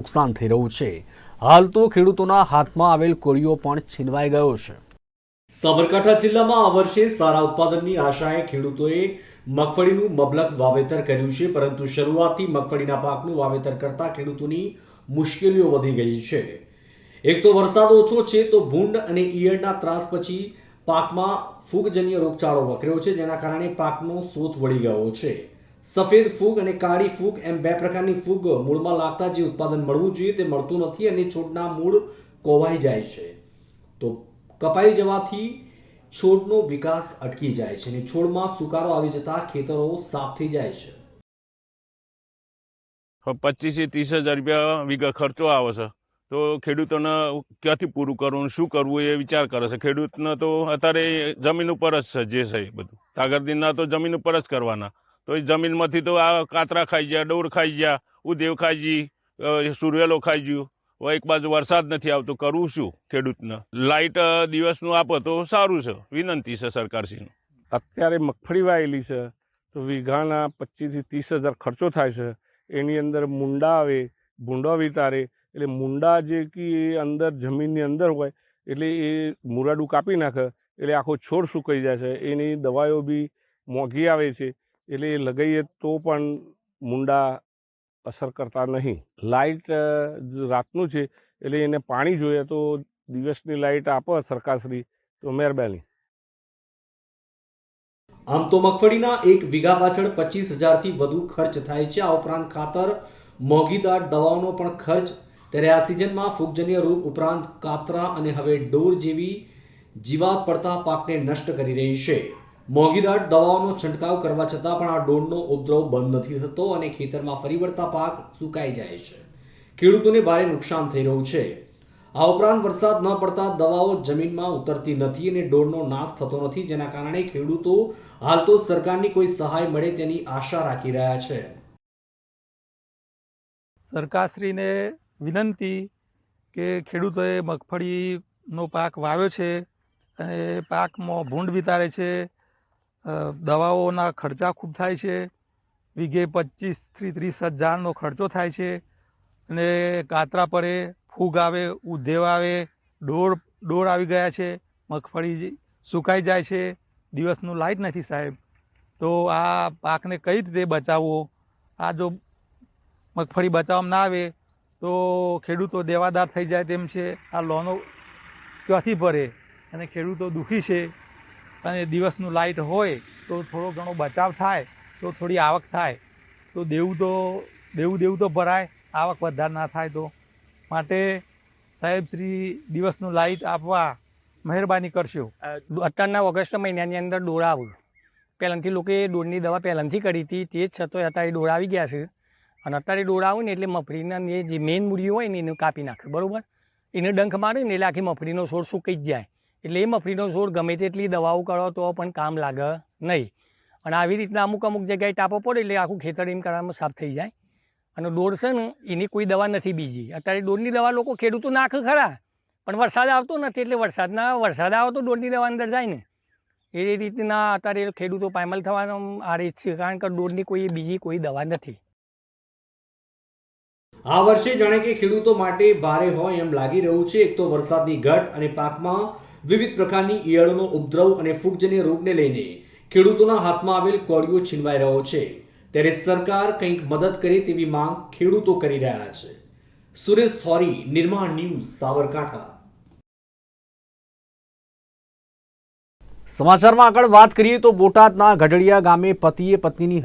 નુકસાન થઈ રહ્યું છે. હાલ તો ખેડૂતોના હાથમાં આવેલ કોળીઓ પણ છીનવાઈ ગયો છે. સાબરકાંઠા જિલ્લામાં આ વર્ષે સારા ઉત્પાદનની આશાએ ખેડૂતોએ મગફળીનું મબલક વાવેતર કર્યું છે, પરંતુ શરૂઆતથી મગફળીના પાકનું વાવેતર કરતા ખેડૂતોની મુશ્કેલીઓ વધી ગઈ છે. એક તો વરસાદ ઓછો છે તો ભૂંડ અને ઈયળના ત્રાસ પછી પાકમાં ફૂગજન્ય રોગચાળો વકર્યો છે, જેના કારણે પાકનો સોથ વળી ગયો છે. સફેદ ફૂગ અને કાળી ફૂગ એમ બે પ્રકારની ફૂગ મૂળમાં લાગતા જે ઉત્પાદન મળવું જોઈએ તે મળતું નથી અને છોડના મૂળ કોવાઈ જાય છે. તો કપાઈ જવાથી છોડનો વિકાસ અટકી જાય છે અને છોડમાં સુકારો આવી જતા ખેતરો સાફ થઈ જાય છે. પચીસથી ત્રીસ હજાર રૂપિયા ખર્ચો આવે છે. તો ખેડૂતોને ક્યાંથી પૂરું કરવું શું કરવું એ વિચાર કરે છે. ખેડૂતને તો અત્યારે જમીન ઉપર જ છે જે છે બધું. તાગરદીનના તો જમીન ઉપર જ કરવાના. તો એ જમીનમાંથી તો આ કાતરા ખાઈ ગયા, ડોર ખાઈ ગયા, ઉદેવ ખાઈ ગઈ સુરવેલો ખાઈ ગયું. એક બાજુ વરસાદ નથી આવતો, કરવું શું ખેડૂતને? લાઇટ દિવસનું આપો તો સારું છે, વિનંતી છે સરકારશ્રીનું. અત્યારે મગફળી વાયેલી છે, તો વીઘાના પચીસથી ત્રીસ હજાર ખર્ચો થાય છે. એની અંદર મુંડા આવે, ભૂંડા વિતારે, એટલે મુંડા જે કે અંદર જમીનની અંદર હોય, એટલે એ મુરાડું કાપી નાખે, એટલે આખો છોડ સુકાઈ જાય છે. એની દવાઓ બી મોંઘી આવે છે. એટલે એ લગાવીએ તો પણ મુંડા અસર કરતા નહીં. લાઇટ રાતનું છે એટલે એને પાણી જોઈએ તો દિવસની લાઇટ આપો સરકારશ્રી, તો મહેરબાની. આમ તો મગફળીના એક વીઘા પાછળ પચીસ હજારથી વધુ ખર્ચ થાય છે. આ ઉપરાંત ખાતર મોંઘીદાર દવાઓનો પણ ખર્ચ. ત્યારે આ સિઝનમાં ફૂગજન્ય રોગ ઉપરાંત કાતરા અને હવે ડોર જેવી જીવાત પડતા પાકને નષ્ટ કરી રહી છે. મોંઘીદાર દવાઓનો છંટકાવ કરવા છતાં પણ આ ડોરનો ઉપદ્રવ બંધ નથી થતો અને ખેતરમાં ફરી વળતા પાક સુકાઈ જાય છે. ખેડૂતોને ભારે નુકસાન થઈ રહ્યું છે. આ ઉપરાંત વરસાદ ન પડતા દવાઓ જમીનમાં ઉતરતી નથી અને ડોળનો નાશ થતો નથી, જેના કારણે ખેડૂતો હાલ તો સરકારની કોઈ સહાય મળે તેની આશા રાખી રહ્યા છે. સરકારશ્રીને વિનંતી કે ખેડૂતોએ મગફળીનો પાક વાવ્યો છે અને પાકમાં ભૂંડ વિતારે છે. દવાઓના ખર્ચા ખૂબ થાય છે. વીઘે પચીસથી ત્રીસ હજારનો ખર્ચો થાય છે. અને કાતરા પડે ફૂગ આવે, ઉધેવ આવે ડોર ડોર આવી ગયા છે. મગફળી સુકાઈ જાય છે. દિવસનું લાઇટ નથી સાહેબ. તો આ પાકને કઈ રીતે બચાવવો? આ જો મગફળી બચાવવામાં ના આવે, તો ખેડૂતો દેવાદાર થઈ જાય તેમ છે. આ લોનો ક્યાંથી ભરે? અને ખેડૂતો દુઃખી છે. અને દિવસનું લાઇટ હોય તો થોડો ઘણો બચાવ થાય, તો થોડી આવક થાય. તો દેવું તો, દેવું દેવું તો ભરાય, આવક વધારે ના થાય તો. માટે સાહેબ શ્રી દિવસનું લાઇટ આપવા મહેરબાની કરશો. અત્યારના ઓગસ્ટ મહિનાની અંદર ડોળા આવ્યું. પહેલાંથી લોકોએ ડોળની દવા પહેલાંથી કરી હતી, તે જ છતાં અત્યારે ડોળા આવી ગયા છે. અને અત્યારે ડોળા આવે ને એટલે મફરીના જે મેઇન મૂળીઓ હોય ને એને કાપી નાખે, બરાબર? એને ડંખ મારે ને એટલે આખી મફળીનો છોડ સુકાઈ જ જાય. એટલે એ છોડ ગમે તેટલી દવાઓ કરો તો પણ કામ લાગે નહીં. અને આવી રીતના અમુક અમુક જગ્યાએ ટાપો પડે એટલે આખું ખેતર એમ કરવામાં સાફ થઈ જાય. અને ડોળ છે ને, એની કોઈ દવા નથી બીજી. અત્યારે ડોળની દવા લોકો ખેડૂતો નાખે ખરા, પણ વરસાદ આવતો નથી એટલે વરસાદના, વરસાદ આવે તો દોડની દવા અંદર જાય ને. એ રીતના અત્યારે ખેડૂતો પાયમલ થવાનો આરે છે, કારણ કે દોડની કોઈ બીજી કોઈ દવા નથી. આ વર્ષે જાણે કે ખેડૂતો માટે ભારે હોય એમ લાગી રહ્યું છે. એક તો વરસાદની ઘટ અને પાકમાં વિવિધ પ્રકારની ઈયળોનો ઉપદ્રવ અને ફૂગજન્ય રોગને લઈને ખેડૂતોના હાથમાં આવેલ કોળીઓ છીનવાઈ રહ્યો છે. ત્યારે સરકાર કંઈક મદદ કરે તેવી માંગ ખેડૂતો કરી રહ્યા છે. સુરેશ થોરી, નિર્માણ ન્યૂઝ, સાબરકાંઠા. સમાચારમાં આગળ વાત કરીએ તો બોટાદના ગઢડિયા ગામે પતિએ પત્નીની